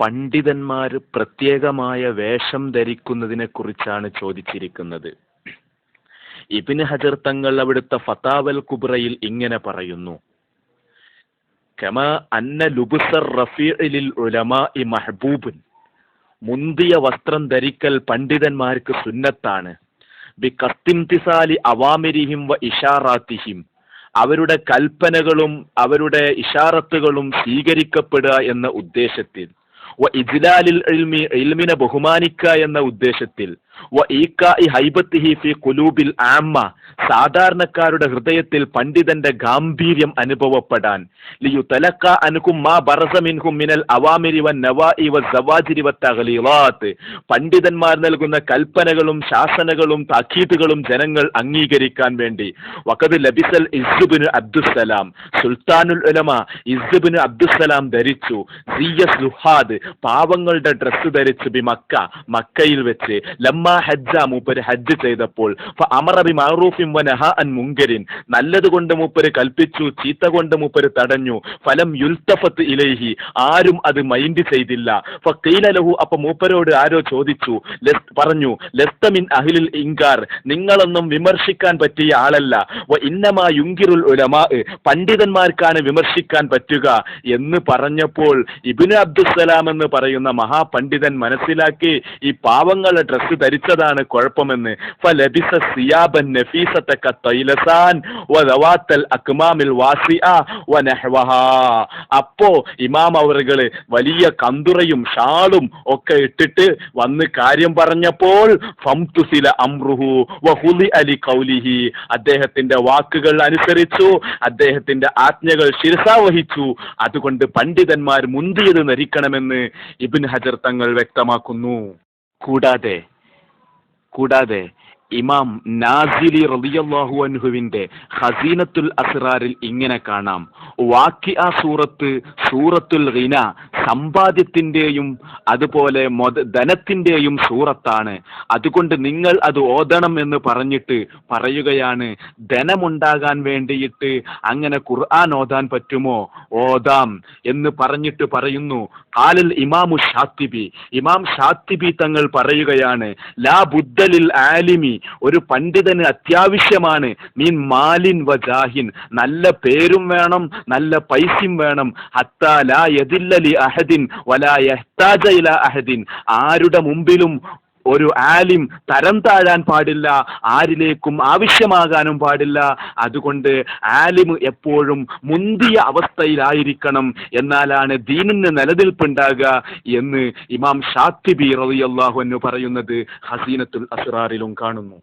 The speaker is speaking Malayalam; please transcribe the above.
പണ്ഡിതന്മാർ പ്രത്യേകമായ വേഷം ധരിക്കുന്നതിനെ കുറിച്ചാണ് ചോദിച്ചിരിക്കുന്നത്. ഇബിന് ഹജർ തങ്ങൾ അവിടുത്തെ ഫതാവൽ കുബ്രയിൽ ഇങ്ങനെ പറയുന്നു. കമ അന്ന ലുബുസർ റഫീലിൽ ഇ മഹബൂബുൻ. മുന്തിയ വസ്ത്രം ധരിക്കൽ പണ്ഡിതന്മാർക്ക് സുന്നത്താണ്. ബി കസ്തിംതിസാലി അവാമിരിഹിം വ ഇഷാറാത്തിഹിം. അവരുടെ കൽപ്പനകളും അവരുടെ ഇഷാറത്തുകളും സ്വീകരിക്കപ്പെടുക എന്ന ഉദ്ദേശത്തിൽ. ഇൽമിനെ ബഹുമാനിക്കുക എന്ന ഉദ്ദേശത്തിൽ. കുലൂബിൽ ആമ്മ. സാധാരണക്കാരുടെ ഹൃദയത്തിൽ പണ്ഡിതന്റെ ഗാംഭീര്യം അനുഭവപ്പെടാൻ. ലിയു തലക്ക അനുക്കും മാ ബറസ മിൻഹും മിനൽ അവാമിരിവൻ നവാഇ വ സവാജിരി പണ്ഡിതന്മാർ നൽകുന്ന കൽപ്പനകളും ശാസനകളും താക്കീതുകളും ജനങ്ങൾ അംഗീകരിക്കാൻ വേണ്ടി. വക്കത് ലബിസൽ ഇസ്ബിന് അബ്ദുസലാം സുൽത്താനുൽ ഉലമ ഇസ്ബിന് അബ്ദുസലാം ധരിച്ചു. സിയസ് ലുഹാദ് പാവങ്ങളുടെ ഡ്രസ്സ് ധരിച്ചു ബി മക്ക. മക്കയിൽ വെച്ച്. ലമ്മ ഹജ്ജ മൂപ്പര് ഹജ്ജ് ചെയ്തപ്പോൾ. അമറ ബി വനഹ അൻ മുങ്കരിൻ നല്ലത് കൊണ്ട് മൂപ്പര് കൽപ്പിച്ചു ചീത്ത കൊണ്ട് മൂപ്പര് തടഞ്ഞു. ഫലം യുൽത്തഫത്ത് ഇലൈഹി. ആരും അത് മൈൻഡ് ചെയ്തില്ല. ഫീലലഹു അപ്പൊ മൂപ്പരോട് ആരോ ചോദിച്ചു. പറഞ്ഞു ലസ്തമിൻ അഹിലിൽ ഇങ്കാർ നിങ്ങളൊന്നും വിമർശിക്കാൻ പറ്റിയ ആളല്ല. ഇന്നമാ യുങ്കിറുൽ ഉലമാ പണ്ഡിതന്മാർക്കാണ് വിമർശിക്കാൻ പറ്റുക എന്ന് പറഞ്ഞപ്പോൾ ഇബിന് അബ്ദുസലാം എന്ന് പറയുന്ന മഹാപണ്ഡിതൻ മനസ്സിലാക്കി ഈ പാവങ്ങളുടെ ഡ്രസ്സ് ധരിച്ചതാണ് കുഴപ്പമെന്ന്. ഫലബിസ സിയാബൻ വാസിഅ അപ്പോ ഇമാം അവറുകൾ വലിയ കന്തുറയും ഷാളും ഒക്കെ ഇട്ടിട്ട് വന്ന് കാര്യം പറഞ്ഞപ്പോൾ അംറുഹു വഹുലി അലി കൗലിഹി. അദ്ദേഹത്തിന്റെ വാക്കുകൾ അനുസരിച്ചു അദ്ദേഹത്തിന്റെ ആജ്ഞകൾ ശിരസാവഹിച്ചു അതുകൊണ്ട് പണ്ഡിതന്മാർ മുന്തിയത് നരിക്കണമെന്ന് ഇബിൻ ഹജർ തങ്ങൾ വ്യക്തമാക്കുന്നു. കൂടാതെ കൂടാതെ ഇമാം നാസിലി റളിയല്ലാഹു അൻഹുവിന്റെ ഹസീനത്തുൽ അസ്റാറിൽ ഇങ്ങനെ കാണാം. വാക്കി ആ സൂറത്ത് സൂറത്തുൽ ഹിന സമ്പാദ്യത്തിന്റെയും അതുപോലെ മൊത ധനത്തിന്റെയും സൂറത്താണ്. അതുകൊണ്ട് നിങ്ങൾ അത് ഓതണം എന്ന് പറഞ്ഞിട്ട് പറയുകയാണ്. ധനമുണ്ടാകാൻ വേണ്ടിയിട്ട് അങ്ങനെ ഖുർആൻ ഓതാൻ പറ്റുമോ? ഓതാം എന്ന് പറഞ്ഞിട്ട് പറയുന്നു. കാലൽ ഇമാമു ഷാത്തിബി. ഇമാം ഷാത്തിബി തങ്ങൾ പറയുകയാണ് ലാ ബുദ്ധലിൽ ആലിമി. ഒരു പണ്ഡിതന് അത്യാവശ്യമാണ്. മീൻ മാലിൻ വ ജാഹിൻ. നല്ല പേരും വേണം നല്ല പൈസയും വേണം. ഹത്താ ലാ യദില്ലലി അഹദിൻ വലാ യഹ്താജ ഇല അഹദിൻ. ആരുടെ മുമ്പിലും ഒരു ആലിം തരം താഴാൻ പാടില്ല ആരിലേക്കും ആവശ്യമാകാനും പാടില്ല. അതുകൊണ്ട് ആലിം എപ്പോഴും മുന്തിയ അവസ്ഥയിലായിരിക്കണം. എന്നാലാണ് ദീനിന് നിലനിൽപ്പുണ്ടാകുക എന്ന് ഇമാം ഷാത്തിബി റളിയല്ലാഹു എന്ന് പറയുന്നത് ഹസീനത്തുൽ അസ്റാറിലും കാണുന്നു.